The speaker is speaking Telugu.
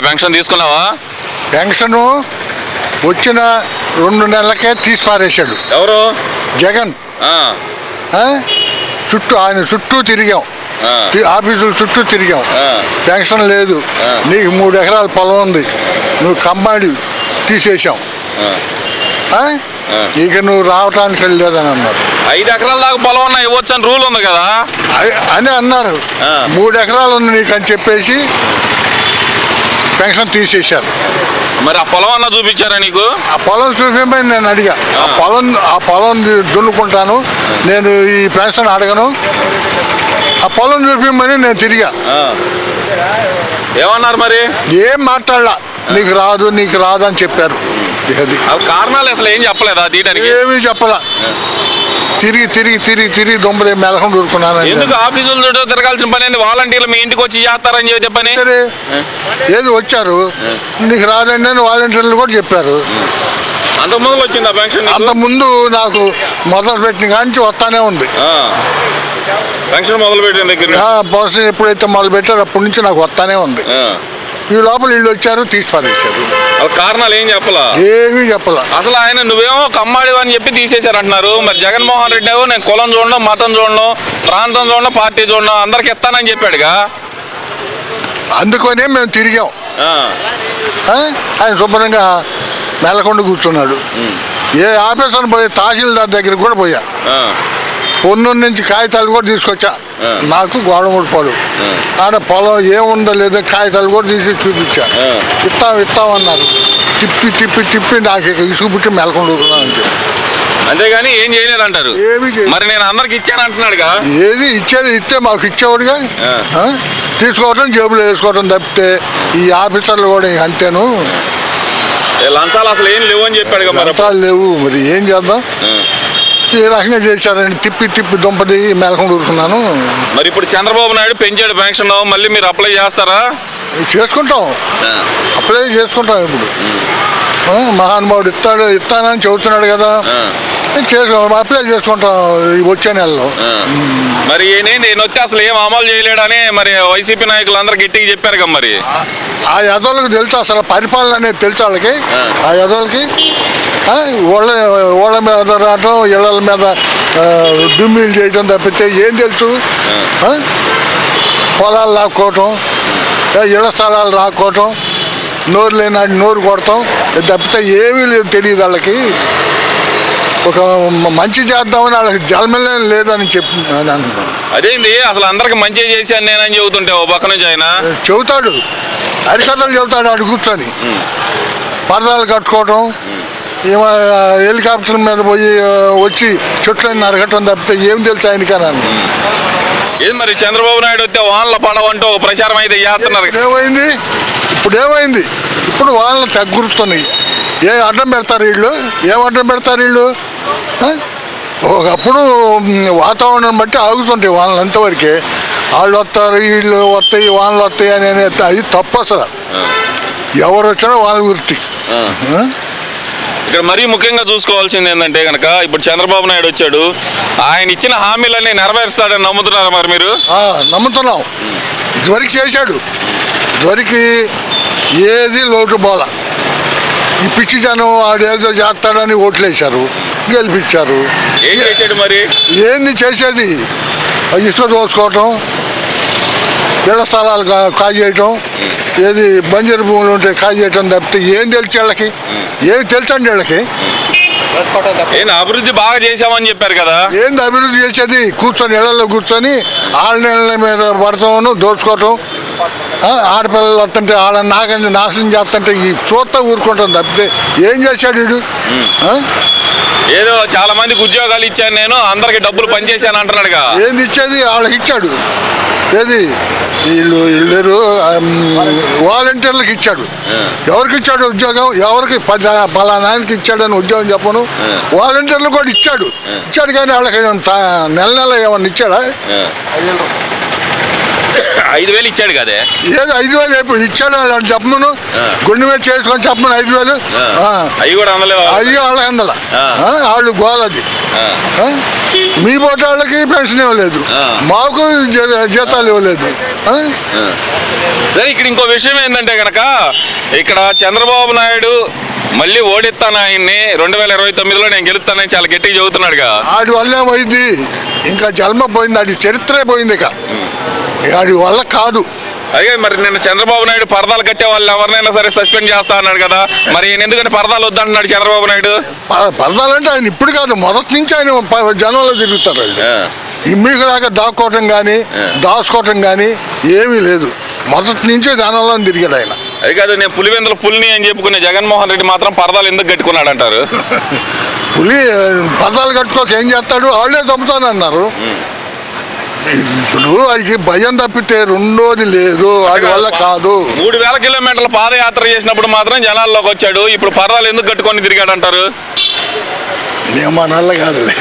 పెన్షన్ తీసుకున్నావా పెన్షన్ వచ్చిన రెండు నెలలకే తీసి పారేశాడు ఎవరు జగన్? చుట్టూ ఆయన చుట్టూ తిరిగాం ఆఫీసుల చుట్టూ తిరిగాం. పెన్షన్ లేదు. నీకు మూడు ఎకరాల పొలం ఉంది నువ్వు. ఆ? ఆ. ఇక నువ్వు రావటానికి వెళ్ళలేదని అన్నారు ఐదు ఎకరాల దాకా పొలం ఉన్నా ఇవ్వచ్చు అని రూల్ ఉంది కదా అని అన్నారు. మూడు ఎకరాలు ఉంది నీకు అని చెప్పేసి పెన్షన్ తీసేశారు. మరి ఆ పొలం అన్న చూపించారా నీకు? ఆ పొలం చూపించమని నేను అడిగా. ఆ పొలం ఆ పొలం దున్నుకుంటాను నేను ఈ పెన్షన్ అడగను. ఆ పొలం చూపించమని నేను తిరిగా. ఏమన్నారు మరి? ఏం మాట్లాడలా. నీకు రాదు నీకు రాదు అని చెప్పారు. అది. కారణాలు అసలు ఏం చెప్పలేదా తీయడానికి ఏమీ చెప్పలా. తిరిగి తిరిగి తిరిగి తిరిగి దొంబలే మెలకం దూరుకున్నాను ఎందుకు ఆఫీసుల చుట్టూ తిరగాల్సిన పని ఏంది? వాలంటీర్లు మీ ఇంటికి వచ్చి చేస్తారని చెప్పి చెప్పని? సరే. ఏది వచ్చారు? నీకు రాదండి అని వాలంటీర్లు కూడా చెప్పారు. అంత ముందు వచ్చింది ఆ పెన్షన్? అంత ముందు నాకు మొదలు పెట్టిన కాంచి వస్తానే ఉంది. పెన్షన్ మొదలు పెట్టిన దగ్గర బస్ ఎప్పుడైతే మొదలు పెట్టారో అప్పటి నుంచి నాకు వస్తానే ఉంది. ఈ లోపల వీళ్ళు వచ్చారు తీసి పారేశారు వాళ్ళ కారణాలు ఏం చెప్పలా? ఏమీ చెప్పలా. అసలు ఆయన నువ్వేమో కమ్మాడి అని చెప్పి తీసేశారు అంటున్నారు మరి జగన్మోహన్ రెడ్డి ఏమో నేను కులం చూడను మతం చూడను ప్రాంతం చూడను పార్టీ చూడను అందరికి ఇస్తానని చెప్పాడుగా? అందుకనే మేము తిరిగాం? ఆయన శుభ్రంగా నెలకొండ కూర్చున్నాడు. ఏ ఆఫీసర్ పోయి తహసీల్దార్ దగ్గరికి కూడా పోయా. పొన్నూరు నుంచి కాగితాలు కూడా తీసుకొచ్చా. నాకు గోడముడి పొలం. ఆడ పొలం ఏముందో లేదో కాగితాలు కూడా తీసి చూపించా. ఇస్తాం ఇస్తాం అన్నారు తిప్పి తిప్పి తిప్పి నాకు ఇక ఇసుగు పుట్టి మెలకొండుకున్నాను అంతే అంతేగాని ఏం చేయలేదంటారు ఏమీ చేయలేదు. మరి నేను అందరికి ఇచ్చాను అంటున్నాడుగా ఏది ఇచ్చేది ఇస్తే మాకు ఇచ్చేవాడుగా? తీసుకోవటం జేబులో వేసుకోవటం తప్పితే ఈ ఆఫీసర్లు కూడా అంతేను లంచాలు అసలు ఏం లేవు అని చెప్పాడుగా మరి లంచాలు లేవు మరి ఏం చేద్దాం. ఈ రకంగా చేశారండి తిప్పి తిప్పి దుంపది మేలకొని ఊరుకున్నాను. మరి ఇప్పుడు చంద్రబాబు నాయుడు పెంచాడు పెన్షన్ మళ్ళీ మీరు అప్లై చేస్తారా? చేసుకుంటాం. అప్లై చేసుకుంటాం ఇప్పుడు. మహానుభావుడు ఇస్తాడు ఇస్తానని చెబుతున్నాడు కదా. అప్లై చేసుకుంటాం ఈ వచ్చే నెలలో. మరి ఏంటి నొత్తి అసలు ఏం అమలు చేయలేడని మరి వైసీపీ నాయకులు అందరు గట్టిగా చెప్పారు కదా మరి. ఆ యదవులకు తెలుసు అసలు పరిపాలన అనేది తెలుసు వాళ్ళకి. ఆ. యదవులకి. ఆ, ఓళ్ళ ఓళ్ళ మీద రావటం ఇళ్ళ మీద దుమ్మిలు చేయటం తప్పితే ఏం తెలుసు? పొలాలు లాక్కోవటం ఆ, ఇళ్ళ స్థలాలు రాక్కోవటం నోరు లేనాడు నోరు ఇది తప్పితే ఏమీ లేదు తెలియదు వాళ్ళకి. ఒక మంచి చేద్దామని వాళ్ళకి జన్మలే లేదని చెప్పి అదేంది? అసలు అందరికి మంచి చేశాను నేనని చెబుతుంటే ఓ పక్క నుంచి ఆయన. చెబుతాడు. హరికథలు చెబుతాడు ఆడు కూర్చొని. పరదాలు కట్టుకోవటం. హెలికాప్టర్ మీద పోయి వచ్చి చెట్లని నరకటం తప్పితే ఏం తెలుసు ఆయనకి అని. ఏది మరి? చంద్రబాబు నాయుడు వస్తే వానల పడవంటూ ప్రచారం అయితే చేస్తున్నారు. ఏమైంది? ఇప్పుడు ఏమైంది? ఇప్పుడు వాళ్ళని తగ్గురుతున్నాయి ఏ అడ్డం పెడతారు వీళ్ళు? ఏం అడ్డం పెడతారు వీళ్ళు? ఒకప్పుడు వాతావరణం బట్టి ఆగుతుంటాయి వాళ్ళని అంతవరకే. వాళ్ళు వస్తారు వీళ్ళు వస్తాయి వానలు వస్తాయి అని అది తప్పు అసలు. ఎవరు వచ్చినా వాళ్ళ ఆ? ఇక్కడ మరీ ముఖ్యంగా చూసుకోవాల్సింది ఏంటంటే కనుక ఇప్పుడు చంద్రబాబు నాయుడు వచ్చాడు. ఆయన ఇచ్చిన హామీలన్నీ నెరవేరుస్తాడని నమ్ముతున్నారా మరి మీరు? నమ్ముతున్నాం. ఇదివరకు చేశాడు. ఇదివరకు ఏది లోటు బోల ఈ పిచ్చి జనం ఆడేదో చేస్తాడని ఓట్లు వేశారు. గెలిపించారు. ఏం చేశాడు మరి? ఏంది చేసేది? ఇసుక దోసుకోవటం ఇళ్ళ స్థలాలు కాజేయటం ఏది బంజరు భూములు ఉంటే కాజేయటం తప్పితే ఏం తెలుసు వీళ్ళకి? ఏం తెలుసండి వీళ్ళకి? ఏం అభివృద్ధి బాగా చేశామని చెప్పారు కదా? ఏంది అభివృద్ధి చేసేది? కూర్చొని ఇళ్ళలో కూర్చొని ఆడనీళ్ళ మీద పడతాను దోచుకోవటం ఆడపిల్లలు వస్తుంటే ఆడ నాగని నాశనం చేస్తుంటే ఈ చూస్తా ఊరుకుంటాం తప్పితే ఏం చేశాడు వీడు? ఏదో చాలా మందికి ఉద్యోగాలు ఇచ్చాను నేను అందరికి డబ్బులు పనిచేశాను అంటున్నాడుగా. ఏంది ఇచ్చేది? వాళ్ళకి ఇచ్చాడు. ఏది? వీళ్ళు వీళ్ళు వాలంటీర్లకు ఇచ్చాడు. ఎవరికి ఇచ్చాడు ఉద్యోగం? ఎవరికి? పలానానికి ఇచ్చాడని ఉద్యోగం చెప్పను. వాలంటీర్లు కూడా ఇచ్చాడు. ఇచ్చాడు కానీ వాళ్ళకి నెల నెల ఏమన్నా ఇచ్చాడా? ఐదు వేలు ఇచ్చాడు కదే. ఏదో ఐదు వేలు ఎప్పుడు ఇచ్చాడు అని చెప్పమను. గుండె మీద చేసుకొని చెప్పమను ఐదు వేలు. అవి కూడా అందలేదు అయ్యో వాళ్ళ అందల. వాళ్ళు గోలది? మీ పోటీ వాళ్ళకి పెన్షన్ ఇవ్వలేదు. మాకు జీతాలు ఇవ్వలేదు? సరే ఇక్కడ ఇంకో విషయం ఏంటంటే గనక ఇక్కడ చంద్రబాబు నాయుడు మళ్ళీ ఓడిస్తాను ఆయన్ని రెండు వేల ఇరవై తొమ్మిదిలో నేను గెలుస్తానని చాలా గట్టిగా చెబుతున్నాడుగా. ఆడి వల్లే పోయింది. ఇంకా జన్మ పోయింది ఆడి చరిత్రే పోయింది ఇక. ఆడి వల్ల కాదు. అదే మరి నిన్న చంద్రబాబు నాయుడు పరదాలు కట్టే వాళ్ళు ఎవరినైనా సరే సస్పెండ్ చేస్తా అన్నాడు కదా. మరి ఈయన ఎందుకంటే పరదాలు వద్దంటున్నాడు చంద్రబాబు నాయుడు? ప- పరదాలంటే ఆయన ఇప్పుడు కాదు మొదటి నుంచి ఆయన ప- జనంలో తిరుగుతారు అది ఈ మీకులాగా దాక్కోవటం కానీ దాచుకోవటం కానీ ఏమీ లేదు. మొదటి నుంచే జనంలో తిరిగాడు ఆయన. అది కాదు నేను పులివెందుల పులిని అని చెప్పుకునే జగన్మోహన్ రెడ్డి మాత్రం పరదాలు ఎందుకు కట్టుకున్నాడు అంటారు పులి ఆ, పరదాలు కట్టుకోక ఏం చేస్తాడు? వాళ్ళే చంపుతానన్నారు. ఇప్పుడు వాడికి భయం తప్పితే రెండోది లేదు వాడి వల్ల కాదు. మూడు వేల కిలోమీటర్ల పాదయాత్ర చేసినప్పుడు మాత్రం జనాల్లోకి వచ్చాడు. ఇప్పుడు పరదాలు ఎందుకు కట్టుకొని తిరిగాడు అంటారు నేను మా నల్ల కాదులే.